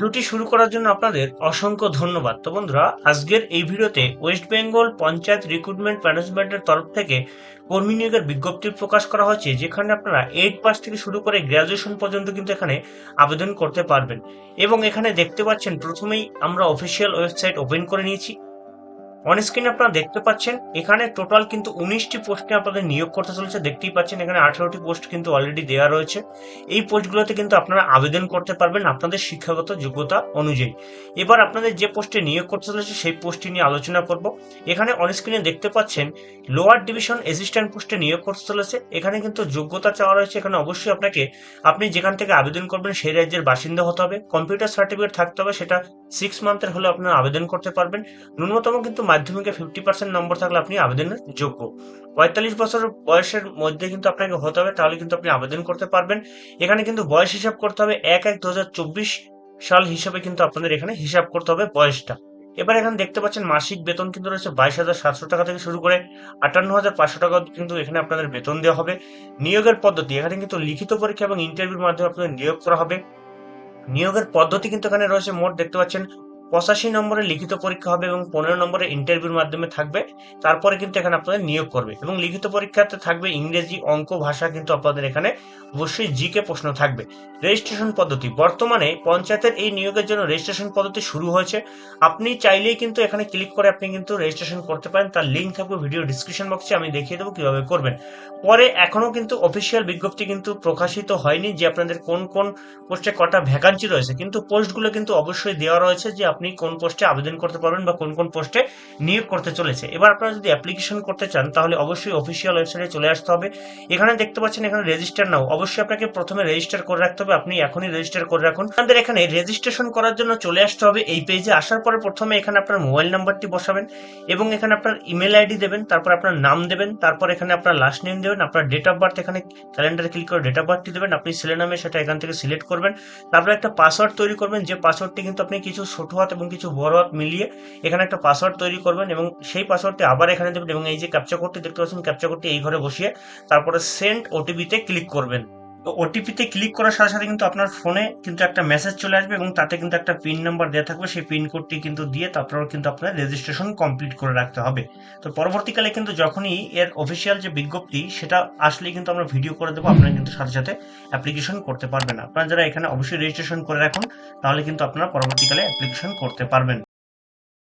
ভিডিওটি শুরু করার জন্য আপনাদের অসংখ্য ধন্যবাদ। তো বন্ধুরা, আজকের এই ভিডিওতে ওয়েস্ট বেঙ্গল পঞ্চায়েত রিক্রুটমেন্ট ম্যানেজমেন্টের তরফ থেকে কর্মী নিয়োগের বিজ্ঞপ্তি প্রকাশ করা হয়েছে যেখানে আপনারা এইট পাস থেকে শুরু করে গ্র্যাজুয়েশন পর্যন্ত কিন্তু এখানে আবেদন করতে পারবেন। এবং এখানে দেখতে পাচ্ছেন, প্রথমেই আমরা অফিসিয়াল ওয়েবসাইট ওপেন করে নিয়েছি। অন স্ক্রিনে আপনারা দেখতে পাচ্ছেন, এখানে টোটাল কিন্তু উনিশটি পোস্টে আপনাদের নিয়োগ করতে চলেছে। দেখতেই পাচ্ছেন, এখানে আঠারোটি পোস্ট কিন্তু অলরেডি দেওয়া রয়েছে। এই পোস্টগুলোতে কিন্তু আপনারা আবেদন করতে পারবেন আপনাদের শিক্ষাগত যোগ্যতা অনুযায়ী। এবার আপনাদের যে পোস্টে নিয়োগ করতে চলেছে, সেই পোস্টটি নিয়ে আলোচনা করব। এখানে অন স্ক্রিনে দেখতে পাচ্ছেন লোয়ার ডিভিশন অ্যাসিস্ট্যান্ট পোস্টে নিয়োগ করতে চলেছে। এখানে কিন্তু যোগ্যতা চাওয়া রয়েছে। এখানে অবশ্যই আপনাকে, আপনি যেখান থেকে আবেদন করবেন, সেই রাজ্যের বাসিন্দা হতে হবে। কম্পিউটার সার্টিফিকেট থাকতে হবে, সেটা সিক্স মান্থের হলে আপনারা আবেদন করতে পারবেন। ন্যূনতম কিন্তু মাধ্যমিকে ফিফটি পার্সেন্ট নম্বর থাকলে আপনি আবেদনের যোগ্য। পঁয়তাল্লিশ বছর বয়সের মধ্যে কিন্তু আপনাকে হতে হবে, তাহলে কিন্তু আপনি আবেদন করতে পারবেন। এখানে কিন্তু বয়স হিসাব করতে হবে, এক এক দু সাল হিসাবে কিন্তু আপনাদের এখানে হিসাব করতে হবে বয়সটা। এবার এখানে দেখতে পাচ্ছেন মাসিক বেতন কিন্তু রয়েছে বাইশ হাজার সাতশো টাকা থেকে শুরু করে আটান্ন হাজার পাঁচশো টাকা কিন্তু এখানে আপনাদের বেতন দেওয়া হবে। নিয়োগের পদ্ধতি, এখানে কিন্তু লিখিত পরীক্ষা এবং ইন্টারভিউর মাধ্যমে আপনাদের নিয়োগ করা হবে। নিয়োগের পদ্ধতি কিন্তু এখানে রয়েছে, মোট দেখতে পাচ্ছেন পঁচাশি নম্বরে লিখিত পরীক্ষা হবে এবং পনেরো নম্বরে ইন্টারভিউর মাধ্যমে থাকবে। তারপরে কিন্তু এখানে আপনাদের নিয়োগ করবে। এবং লিখিত পরীক্ষাতে থাকবে ইংরেজি, অঙ্ক, ভাষা কিন্তু আপনাদের এখানে অবশ্যই জিকে প্রশ্ন থাকবে। রেজিস্ট্রেশন পদ্ধতি, বর্তমানে পঞ্চায়েতের এই নিয়োগের জন্য রেজিস্ট্রেশন পদ্ধতি শুরু হয়েছে। আপনি চাইলেই কিন্তু এখানে ক্লিক করে আপনি কিন্তু রেজিস্ট্রেশন করতে পারেন। তার লিঙ্ক থাকবে ভিডিও ডিসক্রিপশন বক্সে আমি দেখিয়ে দেবো কীভাবে করবেন। পরে এখনও কিন্তু অফিসিয়াল বিজ্ঞপ্তি কিন্তু প্রকাশিত হয়নি যে আপনাদের কোন কোন পোস্টে কটা ভ্যাকান্সি রয়েছে। কিন্তু পোস্টগুলো কিন্তু অবশ্যই দেওয়া রয়েছে যে আপনি কোন পোস্টে আবেদন করতে পারবেন বা কোন কোন পোস্টে নিয়োগ করতে চলেছে। এবার আপনারা যদি অ্যাপ্লিকেশন করতে চান, তাহলে অবশ্যই অফিসিয়াল ওয়েবসাইটে চলে আসতে হবে। এখানে দেখতে পাচ্ছেন, এখানে রেজিস্টার নাও অবশ্যই আপনাকে প্রথমে রেজিস্টার করে রাখতে হবে। আপনি এখনই রেজিস্টার করে রাখুন। আপনাদের এখানে রেজিস্ট্রেশন করার জন্য চলে আসতে হবে এই পেজে আসার পরে প্রথমে এখানে আপনার মোবাইল নাম্বারটি বসাবেন এবং এখানে আপনার ইমেল আইডি দেবেন, তারপর আপনার নাম দেবেন, তারপর এখানে আপনার লাস্ট নেম দেবেন, আপনার ডেট অফ বার্থ এখানে ক্যালেন্ডার ক্লিক করে ডেট অফ বার্থটি দেবেন, আপনি ছেলে নামে সেটা এখান থেকে সিলেক্ট করবেন। তারপর একটা পাসওয়ার্ড তৈরি করবেন। যে পাসওয়ার্ডটি কিন্তু আপনি কিছু ছোট হাত এবং কিছু বড় হাত মিলিয়ে এখানে একটা পাসওয়ার্ড তৈরি করবেন এবং সেই পাসওয়ার্ডটি আবার এখানে দেবেন এবং এই যে ক্যাপচা করতে দেখতে পাচ্ছেন ক্যাপচা করতে এই ঘরে বসিয়ে তারপরে সেন্ড ওটিপিতে ক্লিক করবেন। ওটিপিতে ক্লিক করার সাথে সাথে কিন্তু আপনার ফোনে কিন্তু একটা মেসেজ চলে আসবে এবং তাতে কিন্তু একটা পিন নাম্বার দেওয়া থাকবে। সেই পিন কোডটি কিন্তু দিয়ে তারপর কিন্তু আপনার রেজিস্ট্রেশন কমপ্লিট করে রাখতে হবে। তো পরবর্তীকালে কিন্তু যখনই এর অফিসিয়াল যে বিজ্ঞপ্তি, সেটা আসলেই কিন্তু আমরা ভিডিও করে দেবো। আপনারা কিন্তু সাথে সাথে অ্যাপ্লিকেশন করতে পারবেন। আপনারা যারা এখানে অবশ্যই রেজিস্ট্রেশন করে রাখুন, তাহলে কিন্তু আপনারা পরবর্তীকালে অ্যাপ্লিকেশন করতে পারবেন।